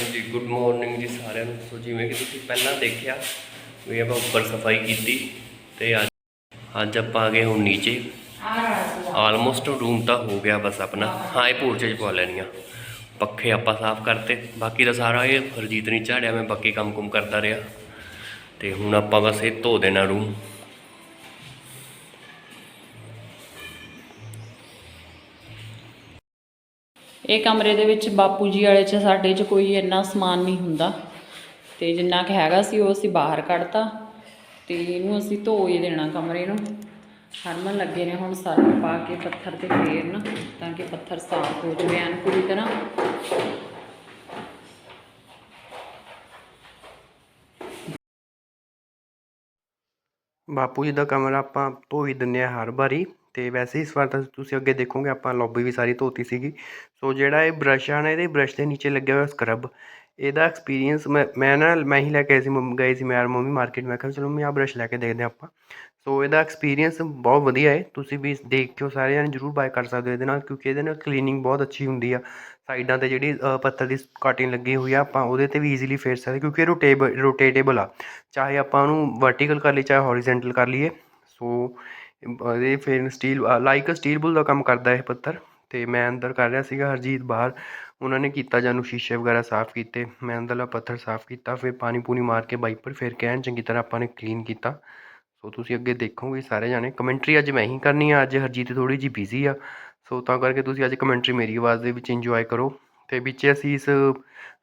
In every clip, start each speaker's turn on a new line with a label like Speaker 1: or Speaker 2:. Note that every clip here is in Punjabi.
Speaker 1: ਹਾਂਜੀ ਗੁੱਡ ਮਾਰਨਿੰਗ ਜੀ ਸਾਰਿਆਂ ਨੂੰ। ਸੋ ਜਿਵੇਂ ਕਿ ਤੁਸੀਂ ਪਹਿਲਾਂ ਦੇਖਿਆ, ਵੀ ਆਪਾਂ ਉੱਪਰ ਸਫ਼ਾਈ ਕੀਤੀ ਤੇ ਅੱਜ ਅੱਜ ਆਪਾਂ ਆ ਗਏ ਹੁਣ ਨੀਚੇ। ਆਲਮੋਸਟ ਰੂਮ ਤਾਂ ਹੋ ਗਿਆ ਬਸ ਆਪਣਾ। ਹਾਂ, ਇਹ ਪੋਰਚੇ 'ਚ ਪਾ ਲੈਣੀਆਂ। ਪੱਖੇ ਆਪਾਂ ਸਾਫ਼ ਕਰਤੇ। ਬਾਕੀ ਦਾ ਸਾਰਾ ਇਹ ਹਰਜੀਤ ਨਹੀਂ ਝਾੜਿਆ, ਮੈਂ ਬਾਕੀ ਕੰਮ ਕੁਮ ਕਰਦਾ ਰਿਹਾ। ਤੇ ਹੁਣ ਆਪਾਂ ਬਸ ਇਹ ਧੋ ਦੇਣਾ ਰੂਮ
Speaker 2: ਇਹ ਕਮਰੇ ਦੇ ਵਿੱਚ ਬਾਪੂ ਜੀ ਵਾਲੇ 'ਚ ਸਾਡੇ 'ਚ ਕੋਈ ਇੰਨਾ ਸਮਾਨ ਨਹੀਂ ਹੁੰਦਾ। ਤੇ ਜਿੰਨਾ ਕੁ ਹੈਗਾ ਸੀ ਉਹ ਅਸੀਂ ਬਾਹਰ ਕੱਢਤਾ ਤੇ ਇਹਨੂੰ ਅਸੀਂ ਧੋ ਹੀ ਦੇਣਾ ਕਮਰੇ ਨੂੰ। ਹਰਮਨ ਲੱਗੇ ਨੇ ਹੁਣ ਸਰਫ ਪਾ ਕੇ ਪੱਥਰ ਤੇ ਫੇਰਨ ਤਾਂ ਕਿ ਪੱਥਰ ਸਾਫ਼ ਹੋ ਜਾਵੇ ਐਨ ਪੂਰੀ ਤਰ੍ਹਾਂ।
Speaker 3: ਬਾਪੂ ਜੀ ਦਾ ਕਮਰਾ ਆਪਾਂ ਧੋ ਹੀ ਦਿੰਦੇ ਆ ਹਰ ਵਾਰੀ। ਅਤੇ ਵੈਸੇ ਇਸ ਵਾਰ ਤਾਂ ਤੁਸੀਂ ਅੱਗੇ ਦੇਖੋਗੇ, ਆਪਾਂ ਲੌਬੀ ਵੀ ਸਾਰੀ ਧੋਤੀ ਸੀਗੀ। ਸੋ ਜਿਹੜਾ ਇਹ ਬ੍ਰਸ਼ ਆ ਨਾ, ਇਹਦੇ ਬ੍ਰਸ਼ ਦੇ ਨੀਚੇ ਲੱਗਿਆ ਹੋਇਆ ਸਕਰਬ ਇਹਦਾ ਐਕਸਪੀਰੀਅੰਸ ਮੈਂ ਮੈਂ ਨਾ, ਮੈਂ ਹੀ ਲੈ ਕੇ ਆਈ ਸੀ, ਮੰਮ- ਗਏ ਸੀ ਮੈਂ, ਮੰਮੀ ਮਾਰਕੀਟ ਮੈਂ ਕਿਹਾ ਚਲੋ ਮੈਂ ਆਹ ਬ੍ਰਸ਼ ਲੈ ਕੇ ਦੇਖਦੇ ਹਾਂ ਆਪਾਂ। ਸੋ ਇਹਦਾ ਐਕਸਪੀਰੀਅੰਸ ਬਹੁਤ ਵਧੀਆ ਹੈ, ਤੁਸੀਂ ਵੀ ਦੇਖਿਓ ਸਾਰੇ ਜਣੇ ਜਰੂਰ ਬਾਏ ਕਰ ਸਕਦੇ ਹੋ ਇਹਦੇ ਨਾਲ, ਕਿਉਂਕਿ ਇਹਦੇ ਨਾਲ ਕਲੀਨਿੰਗ ਬਹੁਤ ਅੱਛੀ ਹੁੰਦੀ ਆ। ਸਾਈਡਾਂ ਤੇ ਜਿਹੜੀ ਪੱਥਰ ਦੀ ਕਾਟਿੰਗ ਲੱਗੀ ਹੋਈ ਆ, ਆਪਾਂ ਉਹਦੇ ਤੇ ਵੀ ਈਜ਼ੀਲੀ ਫੇਰ ਸਕਦੇ ਕਿਉਂਕਿ ਇਹ ਰੋਟੇਬਲ ਰੋਟੇਟੇਬਲ ਆ। ਚਾਹੇ ਆਪਾਂ ਉਹਨੂੰ ਵਰਟੀਕਲ ਕਰ ਲਈ ਚਾਹੇ ਹੌਰੀਜ਼ੌਂਟਲ ਕਰ ਲਈਏ। ਸੋ ਇਹ ਫਿਰ ਸਟੀਲ ਲਾਈਕ ਸਟੀਲ ਬੁਲ ਦਾ ਕੰਮ ਕਰਦਾ ਇਹ ਪੱਥਰ ਤੇ ਮੈਂ ਅੰਦਰ ਕਰ ਰਿਹਾ ਸੀਗਾ ਹਰਜੀਤ ਬਾਹਰ। ਉਹਨਾਂ ਨੇ ਕੀਤਾ ਜਾਨੂੰ ਸ਼ੀਸ਼ੇ ਵਗੈਰਾ ਸਾਫ਼ ਕੀਤੇ। ਮੈਂ ਅੰਦਰਲਾ ਪੱਥਰ ਸਾਫ਼ ਕੀਤਾ, ਫਿਰ ਪਾਣੀ ਪੂਣੀ ਮਾਰ ਕੇ ਬਾਈਪਰ ਫਿਰ ਕਹਿਣ ਚੰਗੀ ਤਰ੍ਹਾਂ ਆਪਾਂ ਨੇ ਕਲੀਨ ਕੀਤਾ। ਸੋ ਤੁਸੀਂ ਅੱਗੇ ਦੇਖੋਗੇ ਸਾਰੇ ਜਾਣੇ। ਕਮੈਂਟਰੀ ਅੱਜ ਮੈਂ ਹੀ ਕਰਨੀ ਆ, ਅੱਜ ਹਰਜੀਤ ਥੋੜੀ ਜੀ ਬਿਜ਼ੀ ਆ। ਸੋ ਤਾਂ ਕਰਕੇ ਤੁਸੀਂ ਅੱਜ ਕਮੈਂਟਰੀ ਮੇਰੀ ਆਵਾਜ਼ ਦੇ ਵਿੱਚ ਇੰਜੋਏ ਕਰੋ। ਤੇ ਵਿੱਚ ਅਸੀਸ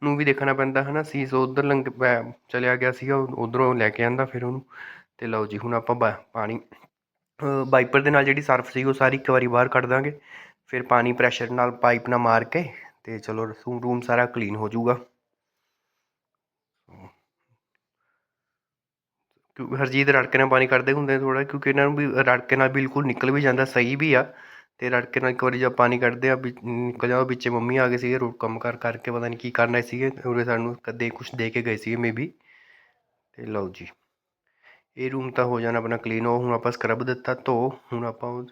Speaker 3: ਨੂੰ ਵੀ ਦੇਖਣਾ ਪੈਂਦਾ, ਹਨਾ? ਸੀਸ ਉਧਰ ਲੰਗ ਪੈ- ਚਲਿਆ ਗਿਆ ਸੀਗਾ, ਉਧਰੋਂ ਲੈ ਕੇ ਆਂਦਾ ਫਿਰ ਉਹਨੂੰ। ਤੇ ਲਓ ਜੀ, ਹੁਣ ਆਪਾਂ ਬਾ- ਪਾਣੀ ਵਾਈਪਰ ਦੇ ਨਾਲ ਜਿਹੜੀ ਸਰਫ ਸੀ ਉਹ ਸਾਰੀ ਇੱਕ ਵਾਰੀ ਬਾਹਰ ਕੱਢ ਦਾਂਗੇ। ਫਿਰ ਪਾਣੀ ਪ੍ਰੈਸ਼ਰ ਨਾਲ ਪਾਈਪ ਨਾਲ ਮਾਰ ਕੇ ਤੇ ਚਲੋ ਰਸੂਮ ਰੂਮ ਸਾਰਾ ਕਲੀਨ ਹੋ ਜਾਊਗਾ। ਕਿਉਂਕਿ ਹਰਜੀਤ ਰੜਕੇ ਨਾਲ ਪਾਣੀ ਕੱਢਦੇ ਹੁੰਦੇ ਥੋੜਾ ਕਿਉਂਕਿ ਇਹਨਾਂ ਨੂੰ ਵੀ ਰੜਕੇ ਨਾਲ ਬਿਲਕੁਲ ਨਿਕਲ ਵੀ ਜਾਂਦਾ, ਸਹੀ ਵੀ ਆ। ਤੇ ਰੜਕੇ ਨਾਲ ਇੱਕ ਵਾਰੀ ਜਦ ਪਾਣੀ ਕੱਢਦੇ ਆ, ਵੀ ਨਿਕਲ ਜਾਂਦਾ, ਵਿੱਚੇ ਮੰਮੀ ਆ ਗਏ ਸੀਗੇ ਰੋਟ ਕੰਮ ਕਰ ਕਰਕੇ ਪਤਾ ਨਹੀਂ ਕੀ ਕਰਨਾ ਸੀਗੇ, ਉਰੇ ਸਾਨੂੰ ਕਦੇ ਕੁਝ ਦੇ ਕੇ ਗਏ ਸੀਗੇ ਮੇਬੀ ਤੇ ਲਓ ਜੀ। ਇਹ ਰੂਮ ਤਾਂ ਹੋ ਜਾਣਾ ਆਪਣਾ ਕਲੀਨ ਉਹ ਹੁਣ ਆਪਾਂ ਸਕਰਬ ਦਿੱਤਾ ਧੋ ਹੁਣ ਆਪਾਂ ਉਹ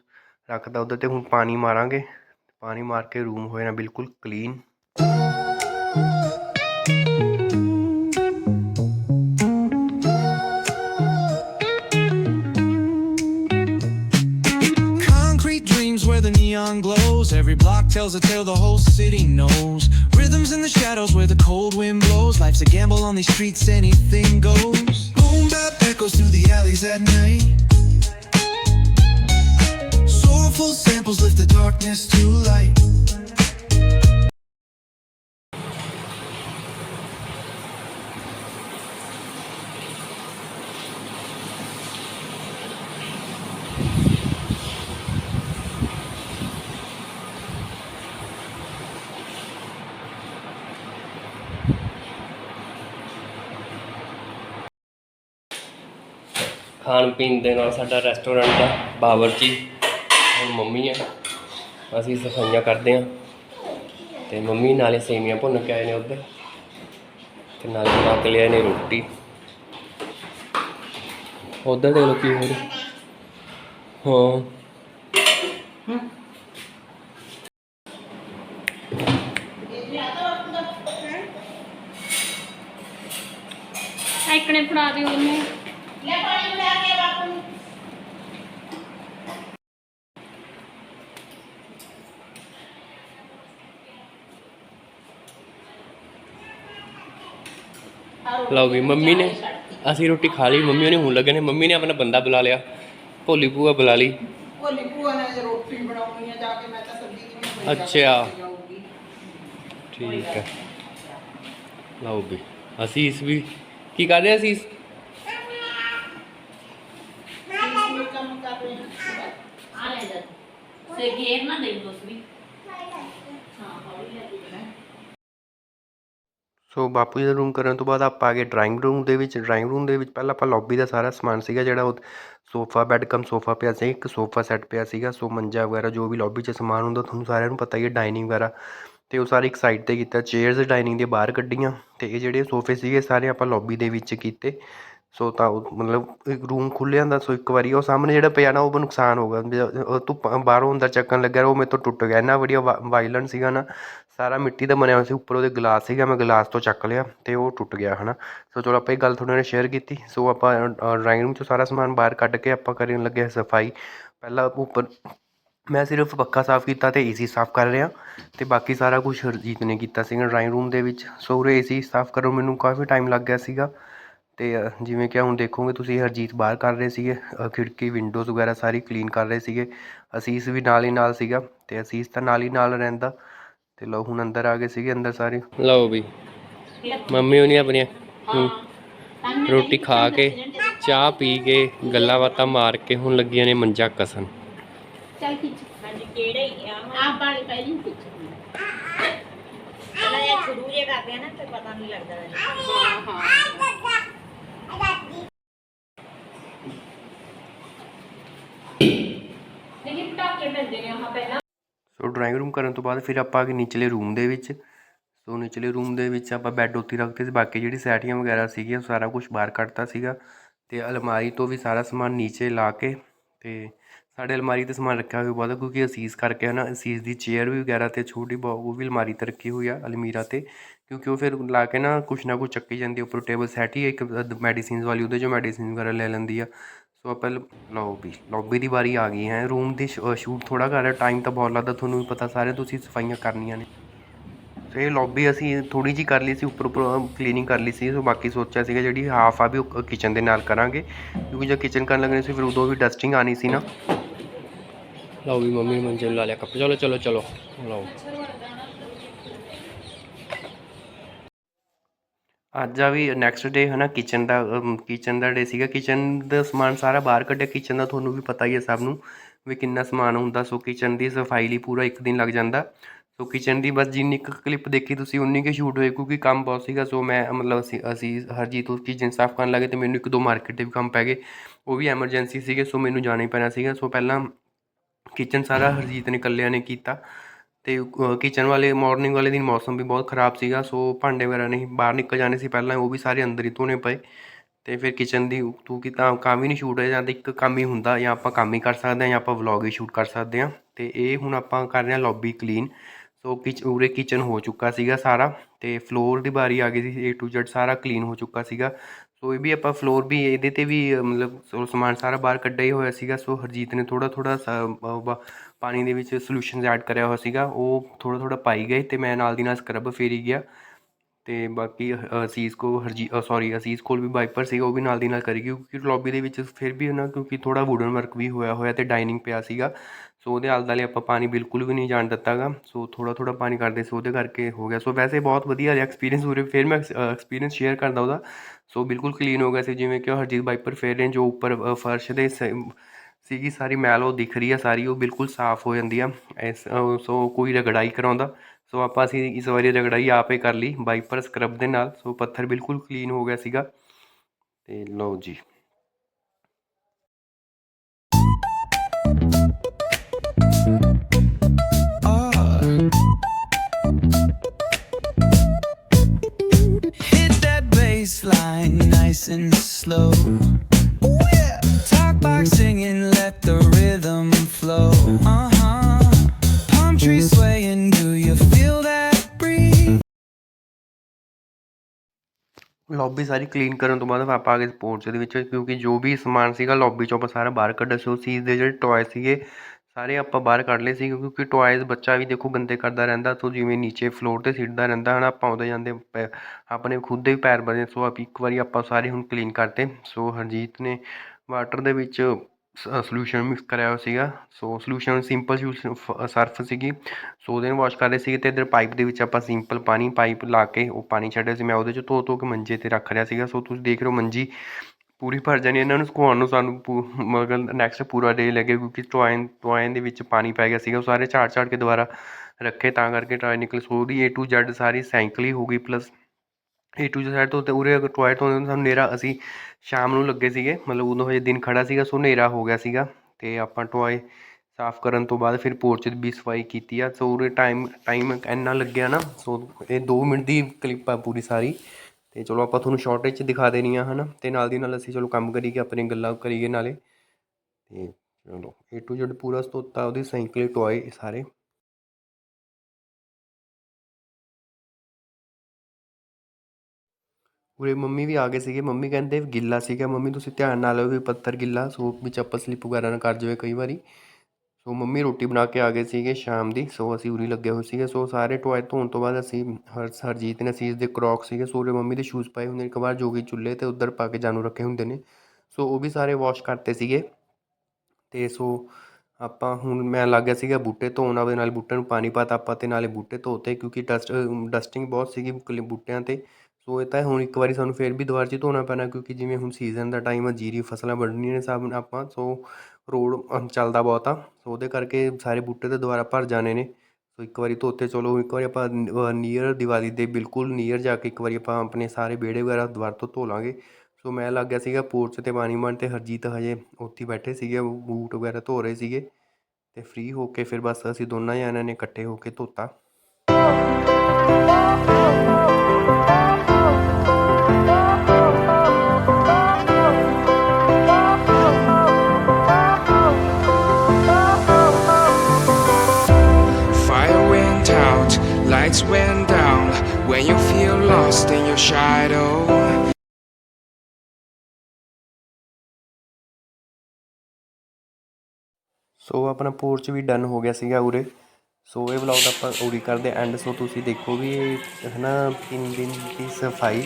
Speaker 3: ਰੱਖਦਾ ਉਹਦੇ ਤੇ ਹੁਣ ਪਾਣੀ ਮਾਰਾਂਗੇ ਪਾਣੀ ਮਾਰ ਕੇ ਰੂਮ ਹੋ ਜਾਣਾ ਬਿਲਕੁਲ clean
Speaker 4: Concrete dreams where the neon glows. Every block tells a tale the whole city knows. Rhythms in the shadows where the cold wind blows. Life's a gamble on these streets, anything goes. Boom bap echoes through the alleys at night. Soulful samples lift the darkness to light.
Speaker 1: ਖਾਣ ਪੀਣ ਦੇ ਨਾਲ ਸਾਡਾ ਰੈਸਟੋਰੈਂਟ ਦਾ ਬਾਵਰਚੀ ਹੁਣ ਮੰਮੀ ਆ। ਅਸੀਂ ਸਫਾਈਆਂ ਕਰਦੇ ਆ ਤੇ ਮੰਮੀ ਨਾਲੇ ਸੇਮੀਆਂ ਭੁੰਨ ਕੇ ਆਏ ਨੇ ਉੱਧਰ। ਤੇ ਨਾਲੇ ਬਣਾ ਕੇ ਲਿਆਏ ਨੇ ਰੋਟੀ। ਉੱਧਰ ਦੇ ਲਓ ਹੋਰ ਹਾਂ
Speaker 2: ਇਕਣੇ ਫੜਾ ਦਿਓ ਉਹਨੂੰ।
Speaker 1: ਲਓ ਵੀ ਮੰਮੀ ਨੇ ਅਸੀਂ ਰੋਟੀ ਖਾ ਲਈ ਮੰਮੀ ਉਹਨੇ ਹੁਣ ਲੱਗੇ ਨੇ ਮੰਮੀ ਨੇ ਆਪਣਾ ਬੰਦਾ ਬੁਲਾ ਲਿਆ ਭੋਲੀ ਭੂਆ ਬੁਲਾ ਲਈ।
Speaker 5: ਭੋਲੀ ਭੂਆ ਨੇ ਰੋਟੀ ਬਣਾਉਣੀ ਆ ਜਾ ਕੇ ਮੈਂ ਤਾਂ ਸਬਜ਼ੀ ਕਿਵੇਂ
Speaker 1: ਅੱਛਾ। ਠੀਕ ਹੈ। ਲਓ ਵੀ ਅਸੀਂ ਇਸ ਵੀ ਕੀ ਕਰ ਰਹੇ ਅਸੀਂ
Speaker 5: ਕੰਮ ਕਰ ਰਹੇ ਹਾਂ
Speaker 2: ਆ ਲੈ। ਜਾ ਸੇ ਘੇਰ ਨਾ ਦੇਈ ਬਸ ਵੀ।
Speaker 3: ਸੋ ਬਾਪੂ ਜੀ ਦਾ ਰੂਮ ਕਰਨ ਤੋਂ ਬਾਅਦ ਆਪਾਂ ਆ ਗਏ ਡਰਾਇੰਗ ਰੂਮ ਦੇ ਵਿੱਚ। ਡਰਾਇੰਗ ਰੂਮ ਦੇ ਵਿੱਚ ਪਹਿਲਾਂ ਆਪਾਂ ਲੌਬੀ ਦਾ ਸਾਰਾ ਸਮਾਨ ਸੀਗਾ ਜਿਹੜਾ ਉਹ ਸੋਫਾ ਬੈੱਡ ਕਮ ਸੋਫਾ ਪਿਆ ਸੀ, ਇੱਕ ਸੋਫਾ ਸੈੱਟ ਪਿਆ ਸੀਗਾ। ਸੋ ਮੰਜਾ ਵਗੈਰਾ, ਜੋ ਵੀ ਲੌਬੀ 'ਚ ਸਮਾਨ ਹੁੰਦਾ, ਤੁਹਾਨੂੰ ਸਾਰਿਆਂ ਨੂੰ ਪਤਾ ਹੀ ਹੈ ਡਾਈਨਿੰਗ ਵਗੈਰਾ। ਤੇ ਉਹ ਸਾਰੇ ਇੱਕ ਸਾਈਡ ਤੇ ਕੀਤਾ। ਚੇਅਰਸ ਡਾਈਨਿੰਗ ਦੇ ਬਾਹਰ ਕੱਢੀਆਂ। ਤੇ ਇਹ ਜਿਹੜੇ ਸੋਫੇ ਸੀਗੇ ਸਾਰੇ ਆਪਾਂ ਲੌਬੀ ਦੇ ਵਿੱਚ ਕੀਤੇ। ਸੋ ਤਾਂ ਉਹ ਮਤਲਬ ਇੱਕ ਰੂਮ ਖੁੱਲ੍ਹ ਜਾਂਦਾ, ਸੋ ਇੱਕ ਵਾਰੀ ਉਹ ਸਾਹਮਣੇ ਜਿਹੜਾ ਪਿਆ ਨਾ, ਉਹ ਨੁਕਸਾਨ ਹੋ ਗਿਆ। ਉਹ ਧੁੱਪ, ਬਾਹਰੋਂ ਅੰਦਰ ਚੱਕਣ ਲੱਗਿਆ ਉਹ ਮੇਰੇ ਤੋਂ ਟੁੱਟ ਗਿਆ। ਇੰਨਾ ਵਧੀਆ ਵਾਇਲੈਂਟ ਸੀਗਾ ਨਾ, ਸਾਰਾ ਮਿੱਟੀ ਦਾ ਬਣਿਆ ਹੋਇਆ ਸੀ, ਉੱਪਰ ਉਹਦੇ ਗਲਾਸ ਸੀਗਾ, ਮੈਂ ਗਲਾਸ ਤੋਂ ਚੱਕ ਲਿਆ ਤੇ ਉਹ ਟੁੱਟ ਗਿਆ, ਹਨਾ। ਸੋ ਚਲੋ ਆਪਾਂ ਇਹ ਗੱਲ ਤੁਹਾਡੇ ਨਾਲ ਸ਼ੇਅਰ ਕੀਤੀ। ਸੋ ਆਪਾਂ ਡਰਾਇੰਗ ਰੂਮ ਚੋਂ ਸਾਰਾ ਸਮਾਨ ਬਾਹਰ ਕੱਢ ਕੇ ਆਪਾਂ ਕਰਨ ਲੱਗੇ ਸਫ਼ਾਈ। ਪਹਿਲਾਂ ਉੱਪਰ ਮੈਂ ਸਿਰਫ ਪੱਖਾ ਸਾਫ਼ ਕੀਤਾ ਤੇ ਏਸੀ ਸਾਫ਼ ਕਰ ਰਿਹਾ ਤੇ ਬਾਕੀ ਸਾਰਾ ਕੁਝ ਹਰਜੀਤ ਨੇ ਕੀਤਾ ਸੀਗਾ ਡਰਾਇੰਗ ਰੂਮ ਦੇ ਵਿੱਚ। ਸੋ ਉਰੇ ਏਸੀ ਸਾਫ਼ ਕਰੋ ਮੈਨੂੰ ਕਾਫੀ ਟਾਈਮ ਲੱਗ ਗਿਆ ਸੀਗਾ। ਤੇ ਅ, ਜਿਵੇਂ ਕਿ ਹੁਣ ਦੇਖੋਗੇ ਤੁਸੀਂ ਹਰਜੀਤ ਬਾਹਰ ਕਰ ਰਹੇ ਸੀਗੇ ਖਿੜਕੀ ਵਿੰਡੋਜ਼ ਵਗੈਰਾ ਸਾਰੀ ਕਲੀਨ ਕਰ ਰਹੇ ਸੀਗੇ। ਅਸੀਸ ਵੀ ਨਾਲ ਹੀ ਨਾਲ ਸੀਗਾ ਤੇ ਅਸੀਸ ਤਾਂ ਨਾਲ ਹੀ ਨਾਲ ਰਹਿੰਦਾ। ਤੇ ਲਓ ਹੁਣ ਅੰਦਰ ਆ ਗਏ ਸੀਗੇ ਅੰਦਰ ਸਾਰੇ।
Speaker 1: ਲਓ ਵੀ ਮੰਮੀ ਉਹਨੇ ਆਪਣੀਆਂ ਹੂੰ, ਰੋਟੀ ਖਾ ਕੇ ਚਾਹ ਪੀ ਕੇ ਗੱਲਾਂ ਬਾਤਾਂ ਮਾਰ ਕੇ ਹੁਣ ਲੱਗੀਆਂ ਨੇ ਮੰਜਾ ਕਸਨ
Speaker 6: ਚੱਲ ਖਿੱਚ। ਹਾਂਜੀ ਕਿਹੜੇ ਆ? ਵਾਲੀ ਪਹਿਲੀ ਖਿੱਚ। ਪਹਿਲਾਂ ਇਹ ਸ਼ੁਰੂ ਜੇ ਕਰਦੇ ਆ ਨਾ ਤੇ ਪਤਾ ਨਹੀਂ ਲੱਗਦਾ। ਹਾਂ
Speaker 2: ਦੇਖੀ ਪਟਾਕੇ ਪੈਂਦੇ ਨੇ ਆਹ ਪਹਿਲਾਂ
Speaker 3: ਸੋ ਡਰਾਇੰਗ ਰੂਮ ਕਰਨ ਤੋਂ ਬਾਅਦ ਫਿਰ ਆਪਾਂ ਆ ਗਏ ਨਿਚਲੇ ਰੂਮ ਦੇ ਵਿੱਚ। ਸੋ ਨਿਚਲੇ ਰੂਮ ਦੇ ਵਿੱਚ ਆਪਾਂ ਬੈੱਡ ਉੱਥੇ ਰੱਖਦੇ ਸੀ। ਬਾਕੀ ਜਿਹੜੀ ਸੈਟੀਆਂ ਵਗੈਰਾ ਸੀਗੀਆਂ ਸਾਰਾ ਕੁਝ ਬਾਹਰ ਕੱਢਤਾ ਸੀਗਾ। ਤੇ ਅਲਮਾਰੀ ਤੋਂ ਵੀ ਸਾਰਾ ਸਮਾਨ ਨੀਚੇ ਲਾ ਕੇ ਤੇ ਸਾਡੇ ਅਲਮਾਰੀ ਤੇ ਸਮਾਨ ਰੱਖਿਆ ਹੋਇਆ ਬਹੁਤ ਕਿਉਂਕਿ ਅਸੀਸ ਕਰਕੇ ਨਾ ਅਸੀਸ ਦੀ ਚੇਅਰ ਵੀ ਵਗੈਰਾ ਤੇ ਛੋਟੀ ਬਹੁ, ਉਹ ਵੀ ਅਲਮਾਰੀ ਤੇ ਰੱਖੀ ਹੋਈ ਆ, ਅਲਮੀਰਾ ਤੇ। ਕਿਉਂਕਿ ਉਹ ਫਿਰ ਲਾ ਕੇ ਨਾ ਕੁਛ ਨਾ ਕੁਛ ਚੱਕੀ ਜਾਂਦੀ ਉੱਪਰ ਟੇਬਲ ਸੈਟ ਹੀ ਇੱਕ ਮੈਡੀਸਿਨਸ ਵਾਲੀ, ਉਹਦੇ ਚੋਂ ਮੈਡੀਸਿਨ ਵਗੈਰਾ ਲੈ ਲੈਂਦੀ ਆ। ਸੋ ਆਪਾਂ ਲਓ ਵੀ ਲੌਬੀ ਦੀ ਵਾਰੀ ਆ ਗਈ ਹੈ। ਰੂਮ ਦੀ ਸ਼ੂਟ ਥੋੜਾ ਕਰ ਰਿਹਾ ਟਾਈਮ ਤਾਂ ਬਹੁਤ ਲੱਗਦਾ, ਤੁਹਾਨੂੰ ਵੀ ਪਤਾ ਸਾਰੇ ਤੁਸੀਂ ਸਫਾਈਆਂ ਕਰਨੀਆਂ ਨੇ। ਤੇ ਇਹ ਲੌਬੀ ਅਸੀਂ ਥੋੜੀ ਜੀ ਕਰ ਲਈ ਸੀ, ਉੱਪਰ ਉੱਪਰ ਕਲੀਨਿੰਗ ਕਰ ਲਈ ਸੀ, ਸੋ ਬਾਕੀ ਸੋਚਿਆ ਸੀਗਾ ਜਿਹੜੀ ਹਾਫ ਆ ਵੀ ਉਹ ਕਿਚਨ ਦੇ ਨਾਲ ਕਰਾਂਗੇ। ਕਿਉਂਕਿ ਜੇ ਕਿਚਨ ਕਰਨ ਲੱਗਣੇ ਸੀ, ਫਿਰ ਉਦੋਂ ਵੀ ਡਸਟਿੰਗ ਆਣੀ ਸੀ ਨਾ।
Speaker 1: ਲਓ ਵੀ ਮੰਮੀ ਨੇ ਮੰਜੇ ਲਾ ਲਿਆ, ਕੱਪ। ਚਲੋ ਚਲੋ ਚਲੋ। ਲਓ।
Speaker 3: ਅੱਜ ਆ ਵੀ ਨੈਕਸਟ ਡੇ ਹੈ ਨਾ ਕਿਚਨ ਦਾ ਕਿਚਨ ਦਾ ਡੇ ਸੀਗਾ। ਕਿਚਨ ਦਾ ਸਮਾਨ ਸਾਰਾ ਬਾਹਰ ਕੱਢਿਆ। ਕਿਚਨ ਦਾ ਤੁਹਾਨੂੰ ਵੀ ਪਤਾ ਹੀ ਹੈ ਸਭ ਨੂੰ ਵੀ ਕਿੰਨਾ ਸਮਾਨ ਹੁੰਦਾ। ਸੋ ਕਿਚਨ ਦੀ ਸਫ਼ਾਈ ਲਈ ਪੂਰਾ ਇੱਕ ਦਿਨ ਲੱਗ ਜਾਂਦਾ। ਸੋ ਕਿਚਨ ਦੀ ਬਸ ਜਿੰਨੀ ਕੁ ਕਲਿੱਪ ਦੇਖੀ ਤੁਸੀਂ, ਉਨੀ ਕੁ ਸ਼ੂਟ ਹੋਈ ਕਿਉਂਕਿ ਕੰਮ ਬਹੁਤ ਸੀਗਾ। ਸੋ ਮੈਂ, ਮਤਲਬ ਅਸੀਂ ਅਸੀਂ ਹਰਜੀਤ ਉਸ ਕਿਚਨ ਸਾਫ਼ ਕਰਨ ਲੱਗੇ ਤੇ ਮੈਨੂੰ ਇੱਕ ਦੋ ਮਾਰਕੀਟ ਦੇ ਵੀ ਕੰਮ ਪੈ ਗਏ। ਉਹ ਵੀ ਐਮਰਜੈਂਸੀ ਸੀਗੇ। ਸੋ ਮੈਨੂੰ ਜਾਣਾ ਹੀ ਪੈਣਾ ਸੀਗਾ। ਸੋ ਪਹਿਲਾਂ ਕਿਚਨ ਸਾਰਾ ਹਰਜੀਤ ਨੇ ਇਕੱਲਿਆਂ ਨੇ ਕੀਤਾ। ਅਤੇ ਕਿਚਨ ਵਾਲੇ ਮੋਰਨਿੰਗ ਵਾਲੇ ਦਿਨ ਮੌਸਮ ਵੀ ਬਹੁਤ ਖਰਾਬ ਸੀਗਾ, ਸੋ ਭਾਂਡੇ ਵਗੈਰਾ ਨਹੀਂ, ਬਾਹਰ ਨਿਕਲ ਜਾਣੇ ਸੀ ਪਹਿਲਾਂ, ਉਹ ਵੀ ਸਾਰੇ ਅੰਦਰ ਹੀ ਧੋਣੇ ਪਏ। ਅਤੇ ਫਿਰ ਕਿਚਨ ਦੀ ਤੂੰ ਕਿ ਤਾਂ ਕੰਮ ਹੀ ਨਹੀਂ ਸ਼ੂਟ ਹੋ ਜਾਂਦਾ ਇੱਕ ਕੰਮ ਹੀ ਹੁੰਦਾ, ਜਾਂ ਆਪਾਂ ਕੰਮ ਹੀ ਕਰ ਸਕਦੇ ਹਾਂ, ਜਾਂ ਆਪਾਂ ਵਲੌਗ ਹੀ ਸ਼ੂਟ ਕਰ ਸਕਦੇ ਹਾਂ। ਅਤੇ ਇਹ ਹੁਣ ਆਪਾਂ ਕਰ ਰਹੇ ਹਾਂ ਲੌਬੀ ਕਲੀਨ ਸੋ ਕਿਚ ਉਰੇ ਕਿਚਨ ਹੋ ਚੁੱਕਾ ਸੀਗਾ ਸਾਰਾ ਅਤੇ ਫਲੋਰ ਦੀ ਬਾਰੀ ਆ ਗਈ ਸੀ, A to Z ਸਾਰਾ ਕਲੀਨ ਹੋ ਚੁੱਕਾ ਸੀਗਾ। ਸੋ ਇਹ ਵੀ ਆਪਾਂ ਫਲੋਰ ਵੀ, ਇਹਦੇ ਤੇ ਵੀ ਮਤਲਬ ਸੋ ਸਮਾਨ ਸਾਰਾ ਬਾਹਰ ਕੱਢਿਆ ਹੀ ਹੋਇਆ ਸੀਗਾ, ਸੋ ਹਰਜੀਤ ਨੇ ਥੋੜਾ ਥੋੜਾ ਪਾਣੀ ਦੇ ਵਿੱਚ ਸੋਲੂਸ਼ਨਸ ਐਡ ਕਰਿਆ ਹੋਇਆ ਸੀਗਾ, ਉਹ ਥੋੜਾ ਥੋੜਾ ਪਾਈ ਗਏ ਤੇ ਮੈਂ ਨਾਲ ਦੀ ਨਾਲ ਸਕਰਬ ਫੇਰੀ ਗਿਆ ਤੇ ਬਾਕੀ ਅ- ਅਸੀਸ ਕੋ ਹਰਜੀ ਸੌਰੀ ਅਸੀਸ ਕੋਲ ਵੀ ਵਾਈਪਰ ਸੀਗਾ, ਉਹ ਵੀ ਨਾਲ ਦੀ ਨਾਲ ਕਰੀ, ਕਿਉਂਕਿ ਲੌਬੀ ਦੇ ਵਿੱਚ ਫਿਰ ਵੀ ਨਾ ਕਿਉਂਕਿ ਥੋੜਾ ਵੁਡਨ ਵਰਕ ਵੀ ਹੋਇਆ ਹੋਇਆ ਤੇ ਡਾਈਨਿੰਗ ਪਿਆ ਸੀਗਾ। ਸੋ ਉਹਦੇ ਆਲੇ ਦੁਆਲੇ ਆਪਾਂ ਪਾਣੀ ਬਿਲਕੁਲ ਵੀ ਨਹੀਂ ਜਾਣ ਦਿੱਤਾ ਗਾ ਸੋ ਥੋੜ੍ਹਾ ਥੋੜ੍ਹਾ ਪਾਣੀ ਕਰਦੇ ਸੀ, ਉਹਦੇ ਕਰਕੇ ਹੋ ਗਿਆ। ਸੋ ਵੈਸੇ ਬਹੁਤ ਵਧੀਆ ਰਿਹਾ ਐਕਸਪੀਰੀਅੰਸ ਉਰੇ। ਫਿਰ ਮੈਂ ਐਕਸਪੀਰੀਅੰਸ ਸ਼ੇਅਰ ਕਰਦਾ ਉਹਦਾ। ਸੋ ਬਿਲਕੁਲ ਕਲੀਨ ਹੋ ਗਿਆ ਸੀ, ਜਿਵੇਂ ਕਿ ਉਹ ਹਰਜੀਤ ਵਾਈਪਰ ਫੇਰ ਰਹੇ ਜੋ ਉੱਪਰ ਫਰਸ਼ ਦੇ ਸ- ਸੀਗੀ, ਸਾਰੀ ਮੈਲ ਉਹ ਦਿਖ ਰਹੀ ਆ, ਸਾਰੀ ਉਹ ਬਿਲਕੁਲ ਸਾਫ਼ ਹੋ ਜਾਂਦੀ ਆ। ਇਸ ਸੋ ਕੋਈ ਰਗੜਾਈ ਕਰਾਉਂਦਾ। ਸੋ ਆਪਾਂ ਅਸੀਂ ਇਸ ਵਾਰੀ ਰਗੜਾਈ ਆਪੇ ਕਰ ਲਈ ਵਾਈਪਰ ਸਕਰਬ ਦੇ ਨਾਲ। ਸੋ ਪੱਥਰ ਬਿਲਕੁਲ ਕਲੀਨ ਹੋ ਗਿਆ ਸੀਗਾ। ਤੇ ਲਓ ਜੀ।
Speaker 4: that bass line nice and slow. Ooh, yeah. Talk boxing and let the rhythm flow. Uh huh. Palm trees swaying, do you feel that breeze?
Speaker 3: Lobby sorry clean ਕਰਨ ਤੋਂ ਬਾਅਦ ਆਪਾਂ ਆ ਗਏ ਸਪੋਰਟਸ ਦੇ ਵਿੱਚ ਕਿਉਂਕਿ ਜੋ ਵੀ ਸਮਾਨ ਸੀਗਾ ਲੌਬੀ ਚੋਂ ਆਪਾਂ ਸਾਰਾ ਬਾਹਰ ਕੱਢਿਆ ਸੀ ਉਸ ਚੀਜ਼ ਦੇ ਜਿਹੜੇ ਟੋਏ ਸੀਗੇ ਸਾਰੇ ਆਪਾਂ ਬਾਹਰ ਕੱਢ ਲਏ ਸੀ ਕਿਉਂਕਿ ਟੋਇਜ਼ ਬੱਚਾ ਵੀ ਦੇਖੋ ਗੰਦੇ ਕਰਦਾ ਰਹਿੰਦਾ ਸੋ ਜਿਵੇਂ ਨੀਚੇ ਫਲੋਰ ਤੇ ਸਿੱਟਦਾ ਰਹਿੰਦਾ ਹੈ ਨਾ ਆਪਾਂ ਆਉਂਦੇ ਜਾਂਦੇ ਪੈ- ਆਪਣੇ ਖੁਦ ਦੇ ਵੀ ਪੈਰ ਬਣੇ, ਸੋ ਆਪ ਇੱਕ ਵਾਰੀ ਆਪਾਂ ਸਾਰੇ ਹੁਣ ਕਲੀਨ ਕਰਤੇ। ਸੋ ਹਰਜੀਤ ਨੇ ਵਾਟਰ ਦੇ ਵਿੱਚ ਸੋਲੂਸ਼ਨ ਮਿਕਸ ਕਰਿਆ ਹੋਇਆ ਸੀਗਾ। ਸੋ ਸੋਲੂਸ਼ਨ ਸਿੰਪਲ ਸਰਫ ਸੀਗੀ। ਸੋ ਉਹਦੇ ਨੂੰ ਵਾਸ਼ ਕਰ ਰਹੇ ਸੀਗੇ ਤੇ ਇਧਰ ਪਾਈਪ ਦੇ ਵਿੱਚ ਆਪਾਂ ਸਿੰਪਲ ਪਾਣੀ ਪਾਈਪ ਲਾ ਕੇ ਉਹ ਪਾਣੀ ਛੱਡਿਆ ਸੀ। ਮੈਂ ਉਹਦੇ ਚ ਧੋ ਧੋ ਕੇ ਮੰਜੇ ਤੇ ਰੱਖ ਰਿਹਾ ਸੀਗਾ। ਸੋ ਤੁਸੀਂ ਦੇਖ ਰਹੇ ਹੋ ਮੰਜੀ ਪੂਰੀ ਭਰ ਜਾਣੀ, ਇਹਨਾਂ ਨੂੰ ਸੁਕਾਉਣ ਨੂੰ ਸਾਨੂੰ ਪੂ- ਮਗਰ ਨੈਕਸਟ ਪੂਰਾ ਡੇ ਲੱਗੇ, ਕਿਉਂਕਿ ਟੋਇਨ ਟੋਇਨ ਦੇ ਵਿੱਚ ਪਾਣੀ ਪੈ ਗਿਆ ਸੀਗਾ, ਉਹ ਸਾਰੇ ਝਾੜ ਝਾੜ ਕੇ ਦੁਬਾਰਾ ਰੱਖੇ, ਤਾਂ ਕਰਕੇ ਟੋਏ ਨਿਕਲ ਸੋ ਉਹਦੀ ਏ ਟੂ ਜ਼ੈਡ ਸਾਰੀ ਸਾਈਕਲ ਹੀ ਹੋ ਗਈ ਪਲੱਸ ਏ ਟੂ ਜ਼ੈਡ ਤੋਂ ਤੇ ਉਰੇ ਅਗਰ ਟੋਏ ਤੋਂ, ਸਾਨੂੰ ਹਨੇਰਾ, ਅਸੀਂ ਸ਼ਾਮ ਨੂੰ ਲੱਗੇ ਸੀਗੇ, ਮਤਲਬ ਉਦੋਂ ਹਜੇ ਦਿਨ ਖੜਾ ਸੀਗਾ, ਸੋ ਹਨੇਰਾ ਹੋ ਗਿਆ ਸੀਗਾ, ਤੇ ਆਪਾਂ ਟੋਏ ਸਾਫ਼ ਕਰਨ ਤੋਂ ਬਾਅਦ ਫਿਰ ਪੋਰਚ ਦੀ ਵੀ ਸਫ਼ਾਈ ਕੀਤੀ ਆ, ਸੋ ਉਰੇ ਟਾਈਮ ਟਾਈਮ ਇੰਨਾ ਲੱਗਿਆ ਨਾ, ਸੋ ਇਹ 2 ਮਿੰਟ ਦੀ ਕਲਿੱਪ ਆ ਪੂਰੀ ਸਾਰੀ। ਅਤੇ ਚਲੋ ਆਪਾਂ ਤੁਹਾਨੂੰ ਸ਼ਾਰਟ ਵਿੱਚ ਦਿਖਾ ਦੇਣੀ ਆ ਹੈ ਨਾ ਅਤੇ ਨਾਲ ਦੀ ਨਾਲ ਅਸੀਂ ਚਲੋ ਕੰਮ ਕਰੀਏ, ਆਪਣੀਆਂ ਗੱਲਾਂ ਕਰੀਏ ਨਾਲੇ। ਅਤੇ ਚਲੋ ਏ ਟੂ ਜ਼ੈਡ ਪੂਰਾ ਸਤੋਤਾ ਉਹਦੇ ਸਾਈਕਲ ਟੋਏ ਸਾਰੇ। ਉਰੇ ਮੰਮੀ ਵੀ ਆ ਗਏ ਸੀਗੇ। ਮੰਮੀ ਕਹਿੰਦੇ ਗਿੱਲਾ ਸੀਗਾ। ਮੰਮੀ ਤੁਸੀਂ ਧਿਆਨ ਨਾਲ ਵੀ ਪੱਥਰ ਗਿੱਲਾ ਸੋਪ ਵਿੱਚ ਚੱਪਲ ਸਲਿੱਪ ਵਗੈਰਾ ਨਾ ਕਰ ਜਾਵੇ ਕਈ ਵਾਰੀ। ਸੋ ਮੰਮੀ ਰੋਟੀ ਬਣਾ ਕੇ ਆ ਗਏ ਸੀਗੇ ਸ਼ਾਮ ਦੀ, ਸੋ ਅਸੀਂ ਉਰੀ ਲੱਗੇ ਹੋਏ ਸੀਗੇ, ਸੋ ਸਾਰੇ ਟੋਏ ਧੋਣ ਤੋਂ ਬਾਅਦ ਅਸੀਂ ਹਰ, ਹਰਜੀਤ ਨੇ ਅਸੀਸ ਦੇ ਕ੍ਰੌਕ ਸੀਗੇ, ਸੋ ਮੰਮੀ ਦੇ ਸ਼ੂਜ਼ ਪਾਏ ਹੁੰਦੇ ਨੇ, ਇੱਕ ਵਾਰ ਜੋਗੀ ਚੁੱਲ੍ਹੇ ਤੇ ਉੱਧਰ ਪਾ ਕੇ ਜਾਨੂ ਰੱਖੇ ਹੁੰਦੇ ਨੇ, ਸੋ ਉਹ ਵੀ ਸਾਰੇ ਵਾਸ਼ ਕਰਤੇ ਸੀਗੇ, ਤੇ ਸੋ ਆਪਾਂ ਹੁਣ ਮੈਂ ਲੱਗ ਗਿਆ ਸੀਗਾ ਬੂਟੇ ਧੋਣ ਉਹਦੇ ਨਾਲ ਬੂਟਿਆਂ ਨੂੰ ਪਾਣੀ ਪਾਤਾ, ਆਪਾਂ ਤੇ ਨਾਲੇ ਬੂਟੇ ਧੋਤੇ, ਕਿਉਂਕਿ ਡਸਟ ਡਸਟਿੰਗ ਬਹੁਤ ਸੀਗੀ ਬੂਟਿਆਂ ਤੇ, ਸੋ ਇਹ ਤਾਂ ਹੁਣ ਇੱਕ ਵਾਰੀ ਸਾਨੂੰ ਫੇਰ ਵੀ ਦੁਬਾਰਾ 'ਚ ਧੋਣਾ ਪੈਣਾ, ਕਿਉਂਕਿ ਜਿਵੇਂ ਹੁਣ ਸੀਜ਼ਨ ਦਾ ਟਾਈਮ ਆ, ਜੀਰੀ ਫਸਲਾਂ ਵੱਢਣੀਆਂ ਨੇ ਸਭ ਆਪਾਂ, ਸੋ ਰੋਡ ਚੱਲਦਾ ਬਹੁਤ ਆ। ਸੋ ਉਹਦੇ ਕਰਕੇ ਸਾਰੇ ਬੂਟੇ ਤਾਂ ਦੁਬਾਰਾ ਭਰ ਜਾਣੇ ਨੇ। ਸੋ ਇੱਕ ਵਾਰੀ ਧੋਤੇ ਚਲੋ, ਇੱਕ ਵਾਰੀ ਆਪਾਂ ਨੀਅਰ ਦੀਵਾਲੀ ਦੇ ਬਿਲਕੁਲ ਨੀਅਰ ਜਾ ਕੇ ਇੱਕ ਵਾਰੀ ਆਪਾਂ ਆਪਣੇ ਸਾਰੇ ਵਿਹੜੇ ਵਗੈਰਾ ਦੁਬਾਰਾ ਤੋਂ ਧੋ ਲਾਂਗੇ। ਸੋ ਮੈਂ ਲੱਗ ਗਿਆ ਸੀਗਾ ਪੋਰਚ ਤੇ ਪਾਣੀ ਮਾਰਨ ਤੇ ਹਰਜੀਤ ਹਜੇ ਉੱਥੇ ਬੈਠੇ ਸੀਗੇ ਬੂਟ ਵਗੈਰਾ ਧੋ ਰਹੇ ਸੀਗੇ। ਤੇ ਫ੍ਰੀ ਹੋ ਕੇ ਫਿਰ ਬਸ ਅਸੀਂ ਦੋਨਾਂ ਜਣਿਆਂ ਨੇ ਇਕੱਠੇ ਹੋ ਕੇ ਧੋਤਾ।
Speaker 7: Lost in your shadow.
Speaker 3: ਸੋ ਆਪਣਾ ਪੋਰਚ ਵੀ ਡਨ ਹੋ ਗਿਆ ਸੀਗਾ ਉਰੇ। ਸੋ ਇਹ ਵਲੌਗ ਆਪਾਂ ਉਰੀ ਕਰਦੇ ਐਂਡ ਸੋ ਤੁਸੀਂ ਦੇਖੋ ਵੀ ਇਹ ਹੈ ਤਿੰਨ ਦਿਨ ਦੀ ਸਫ਼ਾਈ।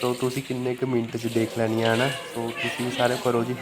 Speaker 3: ਸੋ ਤੁਸੀਂ ਕਿੰਨੇ ਕੁ ਮਿੰਟ 'ਚ ਦੇਖ ਲੈਣੀ ਹੈ ਨਾ ਸੋ ਤੁਸੀਂ ਸਾਰੇ ਕਰੋ ਜੀ